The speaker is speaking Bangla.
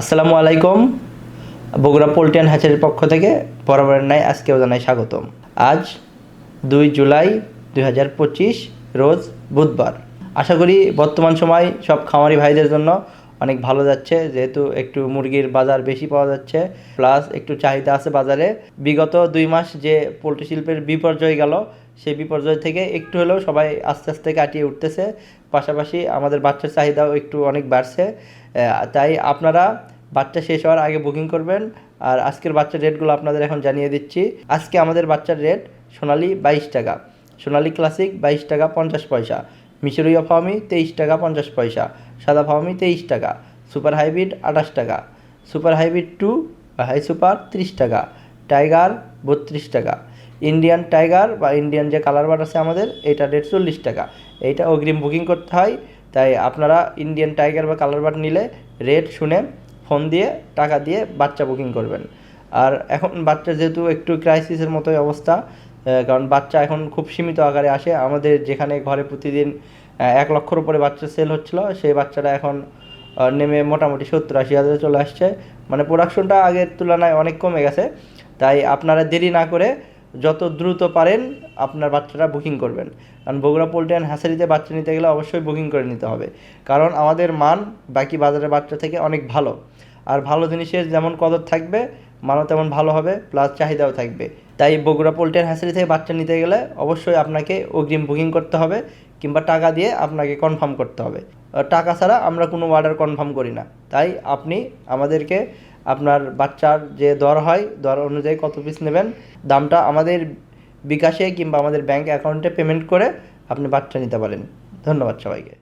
আসসালামু আলাইকুম। বগুড়া পোল্ট্রি অ্যান্ড হ্যাচারির পক্ষ থেকে বরাবরের ন্যায় আজকেও জানাই স্বাগতম। আজ দুই জুলাই দুই হাজার পঁচিশ, রোজ বুধবার। আশা করি বর্তমান সময় সব খামারি ভাইদের জন্য অনেক ভালো যাচ্ছে, যেহেতু একটু মুরগির বাজার বেশি পাওয়া যাচ্ছে, প্লাস একটু চাহিদা আছে বাজারে। বিগত দুই মাস যে পোলট্রি শিল্পের বিপর্যয় গেল, সেই বিপর্যয় থেকে একটু হলেও সবাই আস্তে আস্তে কাটিয়ে উঠতেছে। পাশাপাশি আমাদের বাচ্চার চাহিদাও একটু অনেক বাড়ছে। তাই আপনারা বাচ্চা শেষ হওয়ার আগে বুকিং করবেন। আর আজকের বাচ্চার রেটগুলো আপনাদের এখন জানিয়ে দিচ্ছি। আজকে আমাদের বাচ্চার রেট সোনালি বাইশ টাকা, সোনালি ক্লাসিক বাইশ টাকা পঞ্চাশ পয়সা, মিশরীয় ফার্মি তেইশ টাকা পঞ্চাশ পয়সা, সাদা ফার্মি তেইশ টাকা সুপার হাইব্রিড আঠাশ টাকা সুপার হাইব্রিড টু বা হাই সুপার ত্রিশ টাকা টাইগার বত্রিশ টাকা ইন্ডিয়ান টাইগার বা ইন্ডিয়ান যে কালার বার আছে আমাদের, এটা রেট চল্লিশ টাকা। এইটা অগ্রিম বুকিং করতে হয়, তাই আপনারা ইন্ডিয়ান টাইগার বা কালার বার নিলে রেট শুনে ফোন দিয়ে, টাকা দিয়ে বাচ্চা বুকিং করবেন। আর এখন বাচ্চা যেহেতু একটু ক্রাইসিসের মতোই অবস্থা কারণ বাচ্চা এখন খুব সীমিত আকারে আসে। আমাদের যেখানে ঘরে প্রতিদিন এক লক্ষর উপরে বাচ্চা সেল হচ্ছিল, সেই বাচ্চাটা এখন নেমে মোটামুটি সত্তর আশি হাজারে চলে আসছে। মানে প্রোডাকশনটা আগের তুলনায় অনেক কমে গেছে। তাই আপনারা দেরি না করে যত দ্রুত পারেন আপনার বাচ্চাটা বুকিং করবেন। কারণ বগুড়া পোল্ট্রি অ্যান্ড হ্যাসারিতে বাচ্চা নিতে গেলে অবশ্যই বুকিং করে নিতে হবে। কারণ আমাদের মান বাকি বাজারের বাচ্চা থেকে অনেক ভালো। আর ভালো জিনিসের যেমন কদর থাকবে, মানও তেমন ভালো হবে প্লাস চাহিদাও থাকবে। তাই বগুড়া পোল্ট্রি হ্যাসারি থেকে বাচ্চা নিতে গেলে অবশ্যই আপনাকে অগ্রিম বুকিং করতে হবে, কিংবা টাকা দিয়ে আপনাকে কনফার্ম করতে হবে। টাকা ছাড়া আমরা কোনো অর্ডার কনফার্ম করি না। তাই আপনি আমাদেরকে আপনার বাচ্চার যে দর হয়, দর অনুযায়ী কত পিস নেবেন, দামটা আমাদের বিকাশে কিংবা আমাদের ব্যাংক অ্যাকাউন্টে পেমেন্ট করে আপনি বাচ্চা নিতে পারেন। ধন্যবাদ সবাইকে।